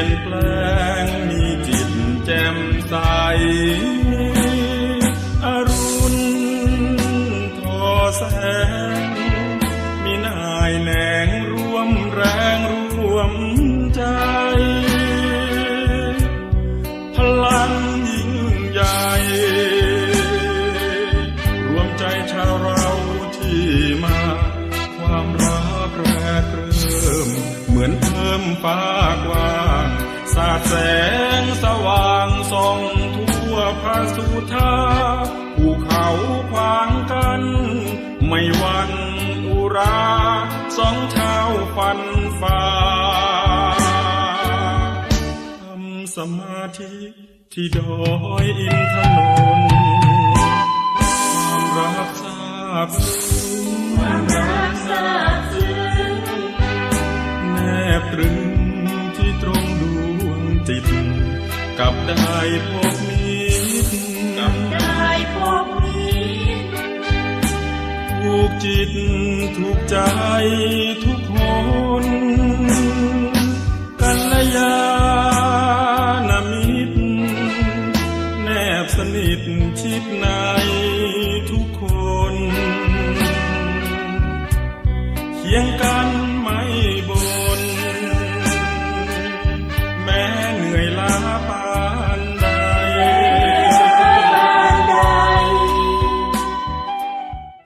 ยนแปลงมีจิตแจ่มใสอรุณทอแสง มีนายแหนงร่วมแรงร่วมใจ พลังยิ่งใหญ่ รวมใจชาวเราที่มา ความรักแรกเริ่มเหมือนเพิ่มฟ้ากว้า สาดแสงสว่างส่องทั่วพระสุธาภูเขาขวางกัน ไม่วันอุราสองชาฟันฝ่าทำสมาธิที่ดอยอินทนนท์ความรักทราบ กับได้พบมิตรกับได้พบมิตรถูกจิตถูกใจทุกคนกัลยาณมิตรแนบสนิทชิดในทุกคนเคียงกัน